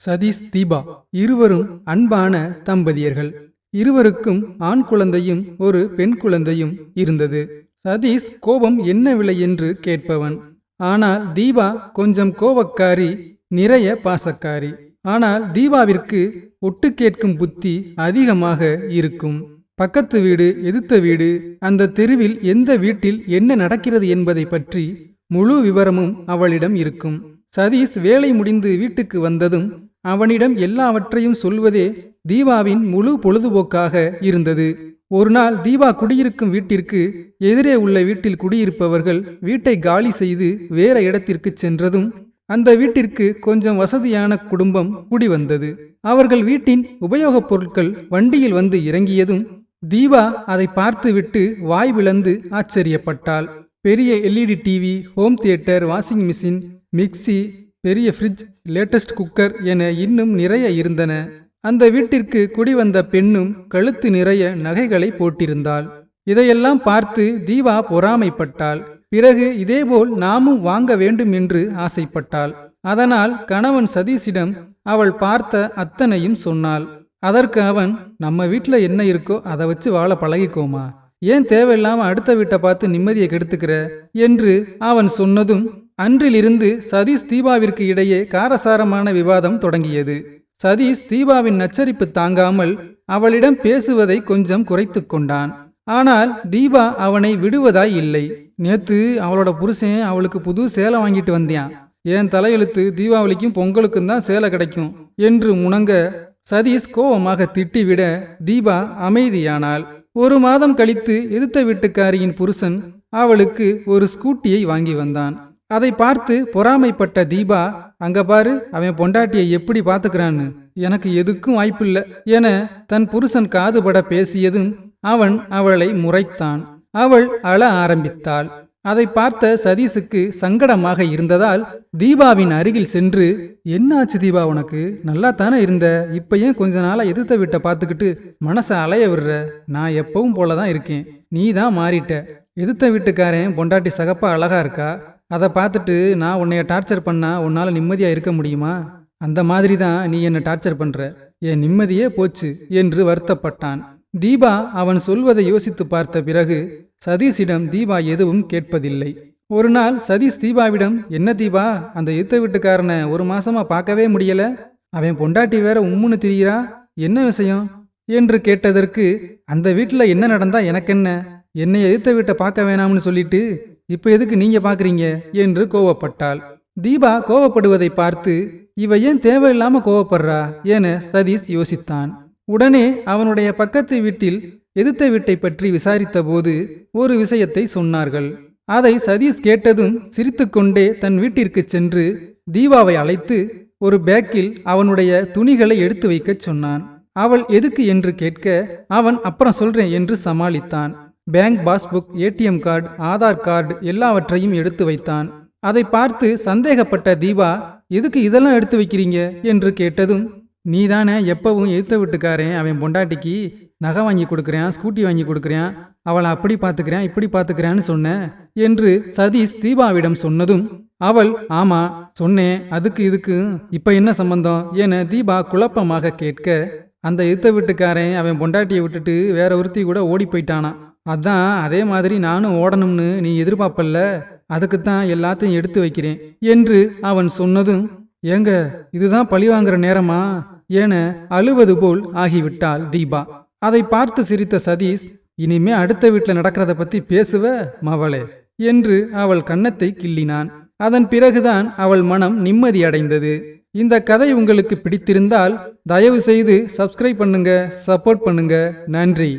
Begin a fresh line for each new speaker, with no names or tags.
சதீஷ் தீபா இருவரும் அன்பான தம்பதியர்கள். இருவருக்கும் ஆண் குழந்தையும் ஒரு பெண் குழந்தையும் இருந்தது. சதீஷ் கோபம் என்ன விலை என்று கேட்பவன். ஆனால் தீபா கொஞ்சம் கோபக்காரி நிறைய பாசக்காரி. ஆனால் தீபாவிற்கு ஒட்டு கேட்கும் புத்தி அதிகமாக இருக்கும். பக்கத்து வீடு எதிர்த்த வீடு அந்த தெருவில் எந்த வீட்டில் என்ன நடக்கிறது என்பதை பற்றி முழு விவரமும் அவளிடம் இருக்கும். சதீஷ் வேலை முடிந்து வீட்டுக்கு வந்ததும் அவனிடம் எல்லாவற்றையும் சொல்வதே தீபாவின் முழு பொழுதுபோக்காக இருந்தது. ஒரு நாள் தீபா குடியிருக்கும் வீட்டிற்கு எதிரே உள்ள வீட்டில் குடியிருப்பவர்கள் வீட்டை காலி செய்து வேற இடத்திற்கு சென்றதும் அந்த வீட்டிற்கு கொஞ்சம் வசதியான குடும்பம் குடி வந்தது. அவர்கள் வீட்டின் உபயோகப் பொருட்கள் வண்டியில் வந்து இறங்கியதும் தீபா அதை பார்த்துவிட்டு வாய் விளந்து ஆச்சரியப்பட்டாள். பெரிய LED TV home theatre washing machine mixie பெரிய ஃப்ரிட்ஜ் லேட்டஸ்ட் குக்கர் என இன்னும் நிறைய இருந்தன. அந்த வீட்டிற்கு குடிவந்த பெண்ணும் கழுத்து நிறைய நகைகளை போட்டிருந்தாள். இதையெல்லாம் பார்த்து தீபா பொறாமைப்பட்டாள். பிறகு இதேபோல் நாமும் வாங்க வேண்டும் என்று ஆசைப்பட்டாள். அதனால் கணவன் சதீஷிடம் அவள் பார்த்த அத்தனையும் சொன்னாள். அதற்கு அவன் நம்ம வீட்டில் என்ன இருக்கோ அதை வச்சு வாழ பழகிக்கோமா? ஏன் தேவையில்லாமல் அடுத்த வீட்டை பார்த்து நிம்மதியை கெடுத்துக்கிற? என்று அவன் சொன்னதும் அன்றிலிருந்து சதீஷ் தீபாவிற்கு இடையே காரசாரமான விவாதம் தொடங்கியது. சதீஷ் தீபாவின் நச்சரிப்பு தாங்காமல் அவளிடம் பேசுவதை கொஞ்சம் குறைத்து கொண்டான். ஆனால் தீபா அவனை விடுவதாய் இல்லை. நேத்து அவளோட புருஷன் அவளுக்கு புது சேலை வாங்கிட்டு வந்தியான் என் தலையெழுத்து தீபாவளிக்கும் பொங்கலுக்கும் தான் சேலை கிடைக்கும் என்று முணங்க சதீஷ் கோபமாக திட்டிவிட தீபா அமைதியானாள். ஒரு மாதம் கழித்து எதிர்த்த வீட்டுக்காரியின் புருஷன் அவளுக்கு ஒரு ஸ்கூட்டியை வாங்கி வந்தான். அதை பார்த்து பொறாமைப்பட்ட தீபா அங்க பாரு அவன் பொண்டாட்டியை எப்படி பாத்துக்கிறான்னு எனக்கு எதுக்கும் வாய்ப்பில்லை என தன் புருஷன் காதுபட பேசியதும் அவன் அவளை முறைத்தான். அவள் அழ ஆரம்பித்தாள். அதை பார்த்த சதீஷுக்கு சங்கடமாக இருந்ததால் தீபாவின் அருகில் சென்று என்னாச்சு தீபா உனக்கு? நல்லா தானே இருந்த? இப்ப ஏன் கொஞ்ச நாளா எதிர்த்த வீட்டை பார்த்துக்கிட்டு மனசை அலைய விடுற? நான் எப்பவும் போலதான் இருக்கேன். நீ தான் மாறிட்ட. எதிர்த்த வீட்டுக்காரன் பொண்டாட்டி சகப்பா அழகா இருக்கா? அதை பார்த்துட்டு நான் உன்னைய டார்ச்சர் பண்ணா உன்னால் நிம்மதியாக இருக்க முடியுமா? அந்த மாதிரி தான் நீ என்னை டார்ச்சர் பண்ணுற என் நிம்மதியே போச்சு என்று வருத்தப்பட்டான். தீபா அவன் சொல்வதை யோசித்து பார்த்த பிறகு சதீஷிடம் தீபா எதுவும் கேட்பதில்லை. ஒரு நாள் சதீஷ் தீபாவிடம் என்ன தீபா அந்த யுத்த வீட்டுக்காரனை ஒரு மாசமா பார்க்கவே முடியல? அவன் பொண்டாட்டி வேற உம்முன்னு திரியிறா? என்ன விஷயம்? என்று கேட்டதற்கு அந்த வீட்டில் என்ன நடந்தா எனக்கென்ன? என்னை எதிர்த்த வீட்டை பார்க்க வேணாம்னு சொல்லிட்டு இப்போ எதுக்கு நீங்க பாக்குறீங்க என்று கோவப்பட்டாள். தீபா கோவப்படுவதை பார்த்து இவ ஏன் தேவையில்லாம கோவப்படுறா? என சதீஷ் யோசித்தான். உடனே அவனுடைய பக்கத்து வீட்டில் எதிர்த்த வீட்டை பற்றி விசாரித்தபோது ஒரு விஷயத்தை சொன்னார்கள். அதை சதீஷ் கேட்டதும் சிரித்துக்கொண்டே தன் வீட்டிற்கு சென்று தீபாவை அழைத்து ஒரு பேக்கில் அவனுடைய துணிகளை எடுத்து வைக்கச் சொன்னான். அவள் எதுக்கு? என்று கேட்க அவன் அப்புறம் சொல்றேன் என்று சமாளித்தான். Bank passbook ATM card Aadhaar card எல்லாவற்றையும் எடுத்து வைத்தான். அதை பார்த்து சந்தேகப்பட்ட தீபா எதுக்கு இதெல்லாம் எடுத்து வைக்கிறீங்க? என்று கேட்டதும் நீதானே எப்பவும் எழுத்த வீட்டுக்காரன் அவன் பொண்டாட்டிக்கு நகை வாங்கி கொடுக்குறேன் ஸ்கூட்டி வாங்கி கொடுக்குறேன் அவளை அப்படி பார்த்துக்கிறேன் இப்படி பார்த்துக்கிறேன்னு சொன்னேன் என்று சதீஷ் தீபாவிடம் சொன்னதும் அவள் ஆமா சொன்னேன் அதுக்கு இதுக்கு இப்போ என்ன சம்பந்தம்? என தீபா குழப்பமாக கேட்க அந்த எழுத்த வீட்டுக்காரன் அவன் பொண்டாட்டியை விட்டுட்டு வேற ஒருத்தி கூட ஓடி போயிட்டானா? அதான் அதே மாதிரி நானும் ஓடணும்னு நீ எதிர்பார்ப்பல்ல? அதுக்குத்தான் எல்லாத்தையும் எடுத்து வைக்கிறேன் என்று அவன் சொன்னதும் ஏங்க இதுதான் பழி வாங்குற நேரமா? என அழுவது போல் ஆகிவிட்டாள் தீபா. அதை பார்த்து சிரித்த சதீஷ் இனிமே அடுத்த வீட்டில் நடக்கிறத பத்தி பேசுவ மவளே? என்று அவள் கன்னத்தை கிள்ளினான். அதன் பிறகுதான் அவள் மனம் நிம்மதியடைந்தது இந்த கதை உங்களுக்கு பிடித்திருந்தால் தயவு செய்து சப்ஸ்கிரைப் பண்ணுங்க சப்போர்ட் பண்ணுங்க. நன்றி.